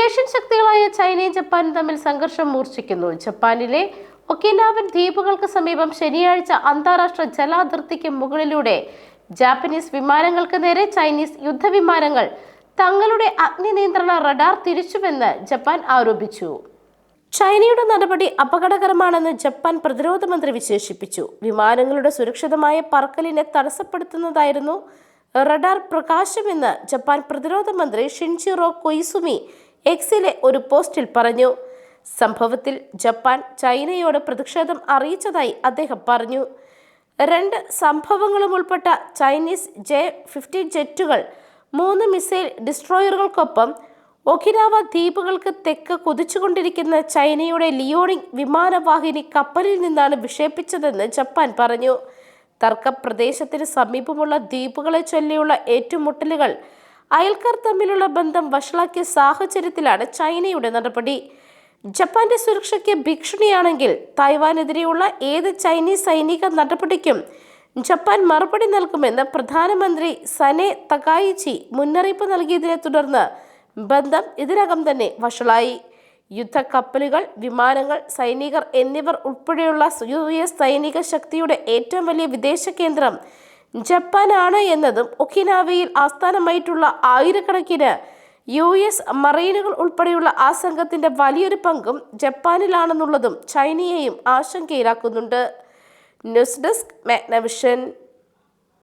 Asian ശക്തികളായ ചൈനയും ജപ്പാനും തമ്മിൽ സംഘർഷം മൂർച്ഛിക്കുന്നു. ജപ്പാനിലെ ഒക്കിനാവൻ ദ്വീപുകൾക്ക് സമീപം ശനിയാഴ്ച അന്താരാഷ്ട്ര ജലാതിർത്തിക്ക് മുകളിലൂടെ ജാപ്പനീസ് വിമാനങ്ങൾക്ക് നേരെ ചൈനീസ് യുദ്ധവിമാനങ്ങൾ തങ്ങളുടെ അഗ്നി നിയന്ത്രണ റഡാർ തിരിച്ചുവെന്ന് ജപ്പാൻ ആരോപിച്ചു. ചൈനയുടെ നടപടി അപകടകരമാണെന്ന് ജപ്പാൻ പ്രതിരോധ മന്ത്രി വിശേഷിപ്പിച്ചു. വിമാനങ്ങളുടെ സുരക്ഷിതമായ പറക്കലിനെ തടസ്സപ്പെടുത്തുന്നതായിരുന്നു റഡാർ പ്രകാശമെന്ന് ജപ്പാൻ പ്രതിരോധ മന്ത്രി ഷിൻചിറോ കൊയ്സുമി എക്സിലെ ഒരു പോസ്റ്റിൽ പറഞ്ഞു സംഭവത്തിൽ ജപ്പാൻ ചൈനയോട് പ്രതിഷേധം അറിയിച്ചതായി അദ്ദേഹം പറഞ്ഞു. രണ്ട് സംഭവങ്ങളും ഉൾപ്പെട്ട ചൈനീസ് ജെ ഫിഫ്റ്റീൻ ജെറ്റുകൾ മൂന്ന് മിസൈൽ ഡിസ്ട്രോയറുകൾക്കൊപ്പം ഒഖിനാവ ദ്വീപുകൾക്ക് തെക്ക് കുതിച്ചുകൊണ്ടിരിക്കുന്ന ചൈനയുടെ ലിയോണിംഗ് വിമാനവാഹിനി കപ്പലിൽ നിന്നാണ് വിക്ഷേപിച്ചതെന്ന് ജപ്പാൻ പറഞ്ഞു. തർക്കപ്രദേശത്തിന് സമീപമുള്ള ദ്വീപുകളെ ചൊല്ലിയുള്ള ഏറ്റുമുട്ടലുകൾ അയൽക്കാർ തമ്മിലുള്ള ബന്ധം വഷളാക്കിയ സാഹചര്യത്തിലാണ് ചൈനയുടെ നടപടി. ജപ്പാന്റെ സുരക്ഷയ്ക്ക് ഭീഷണിയാണെങ്കിൽ തായ്വാനെതിരെയുള്ള ഏത് ചൈനീസ് സൈനിക നടപടിക്കും ജപ്പാൻ മറുപടി നൽകുമെന്ന് പ്രധാനമന്ത്രി സനെ തകായിച്ചി മുന്നറിയിപ്പ് നൽകിയതിനെ തുടർന്ന് ബന്ധം ഇതിനകം തന്നെ വഷളായി. യുദ്ധക്കപ്പലുകൾ വിമാനങ്ങൾ സൈനികർ എന്നിവർ ഉൾപ്പെടെയുള്ള യു എസ് സൈനിക ശക്തിയുടെ ഏറ്റവും വലിയ വിദേശ കേന്ദ്രം ജപ്പാനാണ് എന്നതും ഒക്കിനാവയിൽ ആസ്ഥാനമായിട്ടുള്ള ആയിരക്കണക്കിന് യു എസ് മറൈനുകൾ ഉൾപ്പെടെയുള്ള ആ സംഘത്തിന്റെ വലിയൊരു പങ്കും ജപ്പാനിലാണെന്നുള്ളതും ചൈനയെയും ആശങ്കയിലാക്കുന്നുണ്ട്. News desk Magnavision.